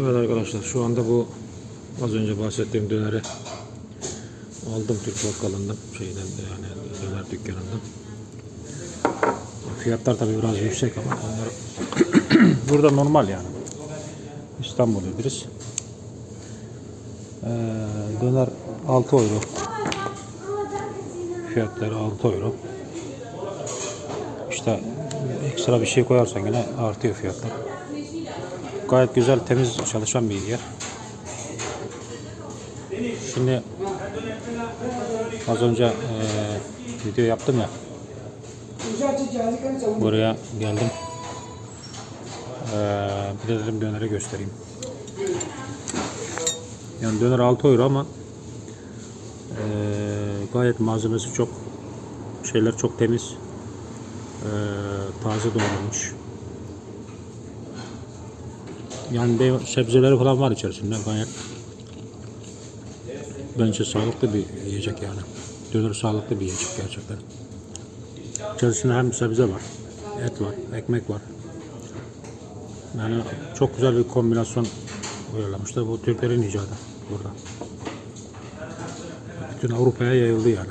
Evet arkadaşlar şu anda bu az önce bahsettiğim döneri aldım Türk bakkalından şeyden yani döner dükkanından. Fiyatlar tabii biraz yüksek ama onlar burada normal yani. İstanbul İdris. Ee, döner 6 euro. Fiyatları 6 euro. İşte ekstra bir şey koyarsan yine artıyor fiyatlar. Gayet güzel, temiz çalışan bir yer. Şimdi az önce eee, video yaptım ya. Buraya geldim. Eee bir de dedim döneri göstereyim. Yani döner 6 euro ama eee, gayet malzemesi çok şeyler çok temiz. Eee, taze doğranmış. Yani de sebzeleri falan var içerisinde gayet. Bence sağlıklı bir yiyecek yani. Döner sağlıklı bir yiyecek gerçekten. İçerisinde hem sebze var, et var, ekmek var. Yani çok güzel bir kombinasyon uyarlamışlar. Bu Türklerin icadı burada. Bütün Avrupa'ya yayıldı yani.